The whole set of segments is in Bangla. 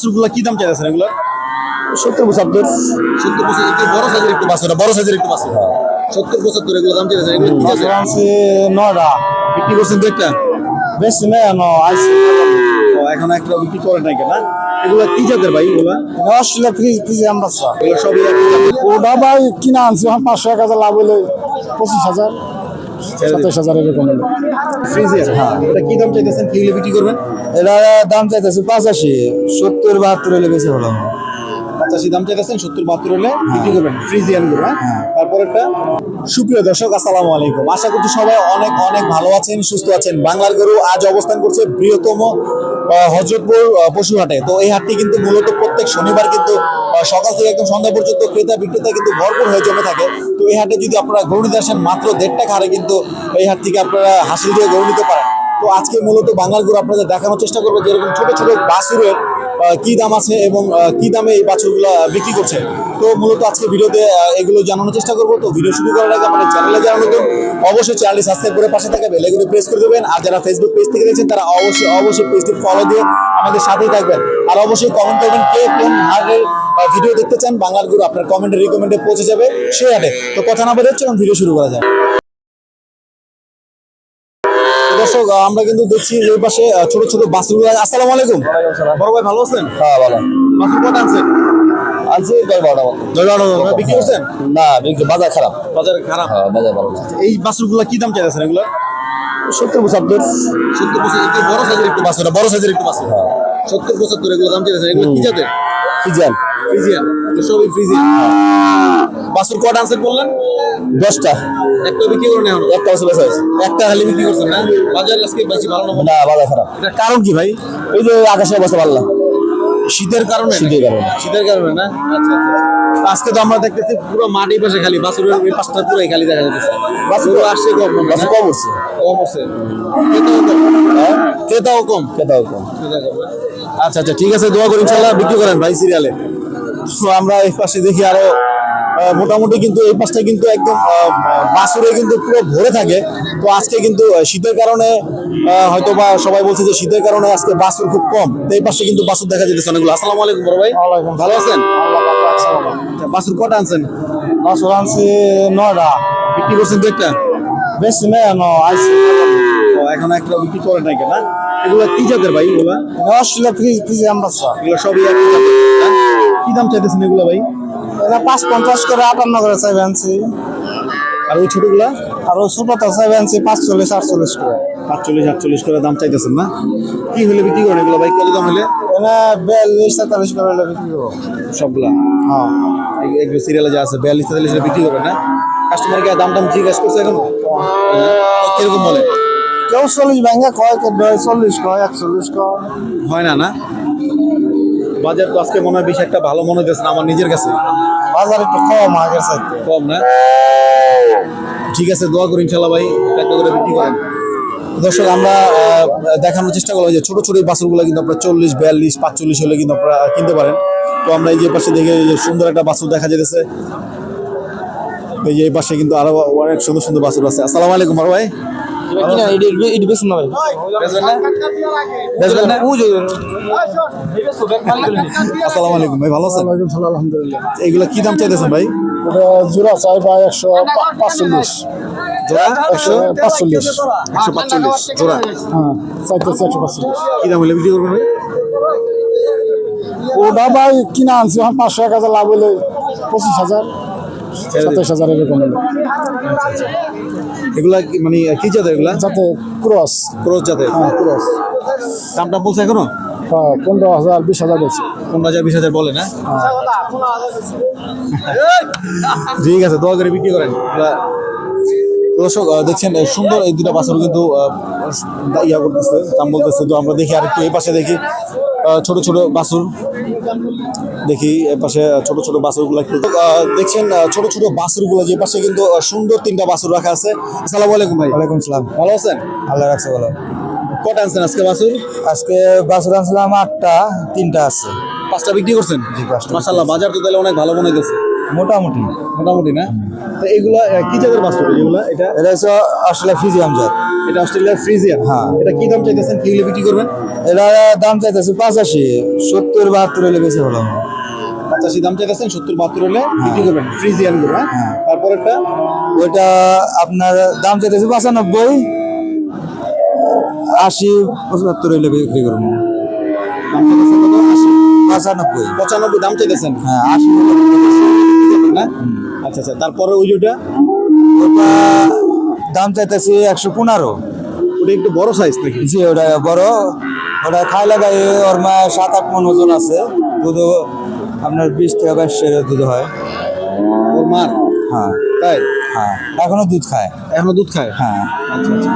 বাছুরগুলো কি দাম চাইতেছেন এগুলো? সত্তর পঁচাত্তর। সত্তর একটু বড় সাইজের একটু বাছুর বড় সাইজের একটু বাছুর সত্তর পঁচাত্তর এগুলো দাম চাইতেছেন এগুলো আছে? নয়টা। বিক্রি করছেন তো একটা? বেশি নেই ন এখন একটা বিক্রি করেন নাই কেন? এগুলো কি জাতের ভাই এগুলো? অস্ট্রেলিয়া ফ্রিজ ফ্রিজ সবই ওটা ভাই কিনা আনছি পাঁচশো এক হাজার লাভ হলে পঁচিশ হাজার। সাতাইশ হাজার এরকম হ্যাঁ। এটা কি দাম চাইতেছেন? কি হলে বিক্রি করবেন? এটা দাম চাইতেছে পাঁচাশি সত্তর বাহাত্তর হলে বেশি হলো পঁচাশি দাম চাইতেছেন সত্তর বাহাত্তর হলে বিক্রি করবেন ফ্রিজিয়ানগুলো হ্যাঁ। তারপর একটা সুপ্রিয় দর্শক আসসালামু আলাইকুম। আশা করছি সবাই অনেক অনেক ভালো আছেন সুস্থ আছেন। বাংলার গরু আজ অবস্থান করছে বৃহত্তম হজরতপুর আহ, পশু হাটে তো এই হাটটি কিন্তু মূলত প্রত্যেক শনিবার কিন্তু সকাল থেকে একদম সন্ধ্যা পর্যন্ত ক্রেতা বিক্রেতা কিন্তু ভরপুর হয়ে জমে থাকে। তো এই হাটে যদি আপনারা গরু নিতে আসেন মাত্র দেড় টাকা হারে কিন্তু এই হাট থেকে আপনারা হাসিল দিয়ে গরু নিতে পারেন। তো আজকে মূলত বাংলার গরু আপনাদের দেখানোর চেষ্টা করব যেরকম ছোট ছোট বাছুরের আহ, কি দাম আছে এবং কি দামে এই বাছুরগুলো বিক্রি করছে? তো মূলত আজকে ভিডিওতে এগুলো জানানোর চেষ্টা করব। তো ভিডিও শুরু করার আগে আমাদের চ্যানেলে যারা নতুন, অবশ্যই চ্যানেলটি সাবস্ক্রাইব করে পাশে থাকা বেল আইকনে প্রেস করে দেবেন। আর যারা ফেসবুক পেজ থেকে দেখছেন, তারা অবশ্যই অবশ্যই পেজটি ফলো দিয়ে আমাদের সাথেই থাকবেন। আর অবশ্যই কমেন্ট করবেন কে কোন হাটের ভিডিও দেখতে চান, বাংলার গুরু আপনার কমেন্টে রিকমেন্ডে পৌঁছে যাবে। সেই হাটে। তো কথা না বলে চলুন ভিডিও শুরু করা যায় দর্শক আমরা কিন্তু দেখছি এই পাশে ছোট ছোট বাসগুলো আসসালামু আলাইকুম। বড় ভাই ভালো আছেন? হ্যাঁ ভালো। বাসুর কটা আনছেন আনছি দশ বারোটা মতো। জয়গাড় বিক্রি করছেন? না বিক্রি বাজার খারাপ। বাজারে খারাপ? হ্যাঁ বাজার ভালো। এই বাসুরগুলো কি দাম চাইতেছেন এগুলো? সত্তর পঁচাত্তর। সত্তর একটু বড় সাইজের একটু বাছুর বড় সাইজের একটু বাছুর সত্তর পঁচাত্তর এগুলো দাম চাইতেছেন। এগুলো কি জাতের? ফিজিয়ান ফ্রিজিয়ান সবই ফ্রিজিয়ান বাছুর কটা আনছেন বললেন দশটা। একটা বিক্রি করেন এখন একটা বছর বেশি হয়েছে একটা খালি বিক্রি করছেন না? বাজার আজকে বেশি ভালো না? না বাজার খারাপ। এটার কারণ কি ভাই? এই যে আকাশের অবস্থা ভালো না। শীতের কারণে? শীতের কারণে। শীতের কারণে না? আচ্ছা আচ্ছা। আজকে তো আমরা দেখতেছি পুরো এই পাশে খালি বাছুরের এই পাশটা পুরোই খালি দেখা যাচ্ছে। বাছুর আসছে কম মনে হয় কম উঠছে। কম আসছে ক্রেতাও কম। হ্যাঁ? ক্রেতাও কম। খেতাও কম। আচ্ছা আচ্ছা ঠিক আছে দোয়া করি ইনশাল্লাহ বিক্রি করেন ভাই সিরিয়ালে তো আমরা এই পাশে দেখি আরও মোটামুটি কিন্তু এই পাশটা কিন্তু একদম বাছুরে কিন্তু পুরো ভরে থাকে। তো আজকে কিন্তু শীতের কারণে হয়তো বা সবাই বলছে যে শীতের কারণে আজকে বাসুর খুব কম। তো এই পাশে কিন্তু বাসুর দেখা যেতেছে অনেকগুলো। আসসালামু আলাইকুম বড় ভাই। ভালো আছেন। আচ্ছা, বাছুর কটা আনছেন? বাছুর আনছি নয়টা। বিক্রি করছেন তো একটা? বেশি ন আইসি এখন একটা বিক্রি করেন নাই কেন? এগুলো কি জাতের ভাই এগুলো? অস্ট্রেলিয়া ফ্রিজ ফ্রিজ এগুলো সবই একই জাতের? কি দাম চাইতেছেন এগুলো ভাই? এটা পাঁচ পঞ্চাশ করে আটান্ন করে চাইবে আনছি। আর ওই ছোটগুলা? আর ওই ছোটটা চাইবে আনছি পাঁচচল্লিশ আটচল্লিশ করে। পাঁচচল্লিশ আটচল্লিশ করে দাম চাইতেছেন না? কি হলে বিক্রি করেন এগুলো ভাই? কত দাম হলে? এনে বিয়াল্লিশ তেতাল্লিশ করে হলে বিক্রি করব। সবগুলা? হ্যাঁ। এই- এগুলো সিরিয়ালে যা আছে বিয়াল্লিশ তেতাল্লিশ বিক্রি করবেন না? কাস্টমারকে দাম টাম জিজ্ঞাসা করছে এখন? কীরকম বলে? কেউ চল্লিশ ভাঙ্গা কয় চল্লিশ কয় একচল্লিশ কয়। হয় না না? বাজার তো আজকে মনে হয় বেশি একটা ভালো মনে হচ্ছে না আমার নিজের কাছে। বাজার একটু কম আগের চাইতে। কম না? ঠিক আছে দোয়া করি ইনশাল্লাহ ভাই একটা করে বিক্রি করেন। দর্শক আমরা দেখানোর চেষ্টা করলাম যে ছোট ছোট বাছুরগুলো কিন্তু আপনারা চল্লিশ বিয়াল্লিশ পাঁচচল্লিশ হলে কিন্তু আপনারা কিনতে পারেন। তো আমরা এই যে পাশে দেখে সুন্দর একটা বাছুর দেখা যেতেছে এই যে এই পাশে কিন্তু আরও অনেক সুন্দর সুন্দর বাছুর আছে। আসসালামু আলাইকুম বড় ভাই। আসসালামু আলাইকুম ভাই। ভালো আছেন ওয়ালাইকুম আলহামদুলিল্লাহ এইগুলো কি দাম চাইতেছেন ভাই ওটা জোড়া চাই বা একশো পাঁচচল্লিশ জোড়া? একশো পাঁচচল্লিশ। একশো পাঁচচল্লিশ। জোড়া? হ্যাঁ চাইতেছে একশো পাঁচচল্লিশ কি দাম হলে বিক্রি করবেন ভাই? ওটা ভাই কিনা আনছি পাঁচশো এক হাজার লাভ হলে পঁচিশ হাজার। সাতাইশ হাজার এরকম হলো। এগুলা মানে কি জাতের এগুলা? যাতে ক্রস। ক্রস জাতের? হ্যাঁ ক্রস। দাম টাম বলছে এখনও? হ্যাঁ পনেরো হাজার বিশ হাজার বলছে। পনেরো হাজার বিশ হাজার বলে না? ঠিক আছে দোয়া করে বিক্রি করেন। দর্শক দেখছেন সুন্দর এই দুটা বাছর কিন্তু ইয়া করতেছে দাম বলতেছে। তো আমরা দেখি আর একটু এই পাশে দেখি। ছোট ছোট বাসুর। দেখি এপাশে পাশে ছোট ছোট বাসুর একটু। দেখছেন ছোট ছোট বাছুরগুলো যে পাশে কিন্তু সুন্দর তিনটা বাসুর রাখা আছে। আসসালামু আলাইকুম ভাই। ওয়ালাইকুম সালাম। ভালো আছেন? আল্লাহ রাখছে ভালো। কটা আনছেন আজকে বাছুর আজকে বাছুর আনছিলাম আটটা তিনটা আছে। পাঁচটা বিক্রি করছেন? জি, পাঁচটা। মাসাল্লাহ বাজার তো তাহলে অনেক ভালো মনে হইতেছে। মোটামুটি। মোটামুটি না? তো এগুলা কি জাতের বাছুর এগুলা? এটা এটা হচ্ছে অস্ট্রেলিয়া ফিজিয়াম জাত। এটা অস্ট্রেলিয়া ফ্রিজিয়ান হ্যাঁ। এটা কি দাম চাইতেছেন? কি হলে বিক্রি করবেন? এটা দাম চাইতেছে পাঁচাশি সত্তর বাহাত্তর হলে বেশি ভালো হবে। পঁচাশি দাম চাইতেছেন সত্তর বাহাত্তর হলে বিক্রি করবেন ফ্রিজিয়ান গরু হ্যাঁ? হ্যাঁ। তারপর একটা? ওইটা আপনার দাম চাইতেছে পঁচানব্বই আশি পঁচাত্তর হইলে বিক্রি করব। দাম চাইতেছেন কত? আশি। পঁচানব্বই। পঁচানব্বই দাম চাইতেছেন? হ্যাঁ আশি না? আচ্ছা আচ্ছা তারপরে ওই যেটা ওটা? দাম চাইতেছি একশো পনেরো। ওটা একটু বড় সাইজ নাকি? জি ওটা বড়। ওটা খাই লাগাই ওর মা সাত আট মন ওজন আছে। দুধ আপনার বিশ থেকে বাইশ দুধ হয়। ওর মার হ্যাঁ। তাই? হ্যাঁ এখনও দুধ খায়। এখনও দুধ খায়? হ্যাঁ। আচ্ছা আচ্ছা।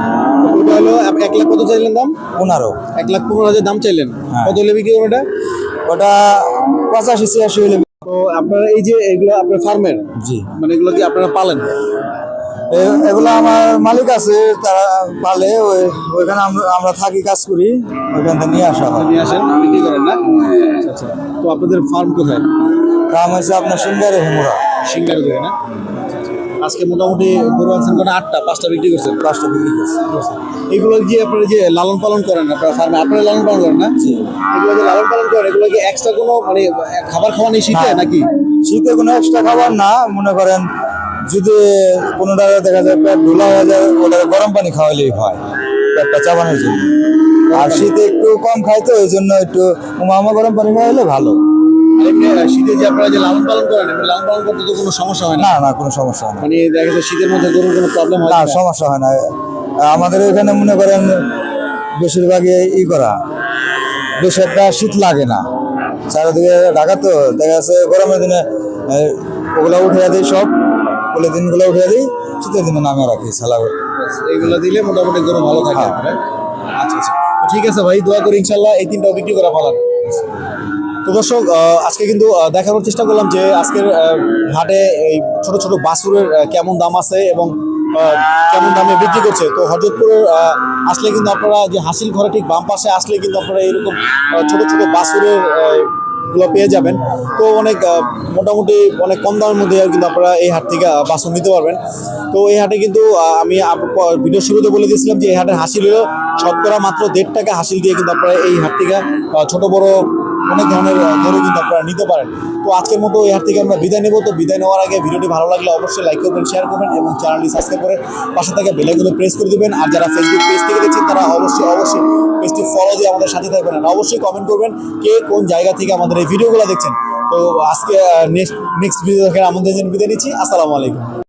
ওটা হলো এক লাখ কত চাইলেন দাম? পনেরো। এক লাখ পনেরো হাজার দাম চাইলেন। হ্যাঁ। কত হলে বিক্রি করবেন এটা ওটা পঁচাশি ছিয়াশি হলে আপনারা এই যে এগুলো আপনার ফার্মের? জি। মানে এগুলো কি আপনারা পালেন? এগুলো আমার মালিক আছে তারা পালে ওই ওইখানে আমরা থাকি কাজ করি ওইখান থেকে নিয়ে আসা হয়। নিয়ে আসেন বিক্রি করেন না? আচ্ছা আচ্ছা। তো আপনাদের ফার্ম কোথায়? ফার্ম হয়েছে আপনার সিঙ্গারে হেমুরা। সিঙ্গারে না। আজকে মোটামুটি গরু আনছেন কোনো আটটা পাঁচটা বিক্রি করছেন? পাঁচটা বিক্রি করছে এগুলো যে আপনারা যে লালন পালন করেন? আপনারা ফার্মে আপনারা লালন পালন করেন না? এগুলো যে লালন পালন করেন এগুলো কি এক্সট্রা কোনো মানে খাবার খাওয়া নেই শীতে নাকি? শীতে কোনো এক্সট্রা খাবার না মনে করেন যদি কোনোটা দেখা যায় পেট ঢোলা হয়ে যায় ওটা গরম পানি খাওয়ালেই হয় পেটটা চাবানোর জন্য। আর শীতে একটু কম খাই তো ওই জন্য একটু মামা গরম পানি খাওয়ালে ভালো। শীতে যে আপনারা যে লালন পালন করেন লালন পালন করতে তো কোনো সমস্যা হয় না? না কোনো সমস্যা হয় না। মানে দেখা যাচ্ছে শীতের মধ্যে গরুর কোনো প্রবলেম হয় না সমস্যা হয় না। আমাদের এখানে মনে করেন বেশিরভাগই ই করা। বেশি একটা শীত লাগে না। চারিদিকে ঢাকা তো দেখা যাচ্ছে গরমের দিনে ওগুলো উঠিয়ে দিই সব। ওগুলো দিনগুলো উঠিয়ে দিই শীতের দিনে নামে রাখি সালা এগুলো দিলে মোটামুটি গরু ভালো থাকে হ্যাঁ। আপনার আচ্ছা আচ্ছা। ঠিক আছে ভাই দোয়া করি ইনশাল্লাহ এই তিনটাও বিক্রি করা ভালো তো দর্শক আজকে কিন্তু দেখানোর চেষ্টা করলাম যে আজকের হাটে এই ছোট ছোট বাছুরের আহ, কেমন দাম আছে এবং কেমন দামে বিক্রি করছে। তো হজরতপুরের আসলে কিন্তু আপনারা যে হাসিল ঘরে ঠিক বাম পাশে আসলে কিন্তু আপনারা এরকম ছোট ছোট বাছুরের আহ, গুলো পেয়ে যাবেন। তো অনেক মোটামুটি অনেক কম দামের মধ্যে কিন্তু আপনারা এই হাট থেকে বাছুর নিতে পারবেন। তো এই হাটে কিন্তু আমি ভিডিও শুরুতে বলে দিয়েছিলাম যে এই হাটের হাসিল হলো শতকরা মাত্র দেড় টাকা হাসিল দিয়ে কিন্তু আপনারা এই হাট থেকে ছোট বড় অনেক ধরনের গরু কিন্তু আপনারা নিতে পারেন। তো আজকের মতো হাট থেকে আমরা বিদায় নেব। তো বিদায় নেওয়ার আগে ভিডিওটি ভালো লাগলে অবশ্যই লাইক করবেন শেয়ার করবেন এবং চ্যানেলটি সাবস্ক্রাইব করে পাশে থেকে বেলাইগুলো প্রেস করে দিবেন। আর যারা ফেসবুক পেজ থেকে দেখছেন, তারা অবশ্যই অবশ্যই পেজটি ফলো দিয়ে আমাদের সাথে থাকবেন আর অবশ্যই কমেন্ট করবেন কে কোন জায়গা থেকে আমাদের এই ভিডিওগুলো দেখছেন। তো আজকে নেক্সট নেক্সট ভিডিও দেখার আমাদের বিদায় নিচ্ছি। আসসালামু আলাইকুম।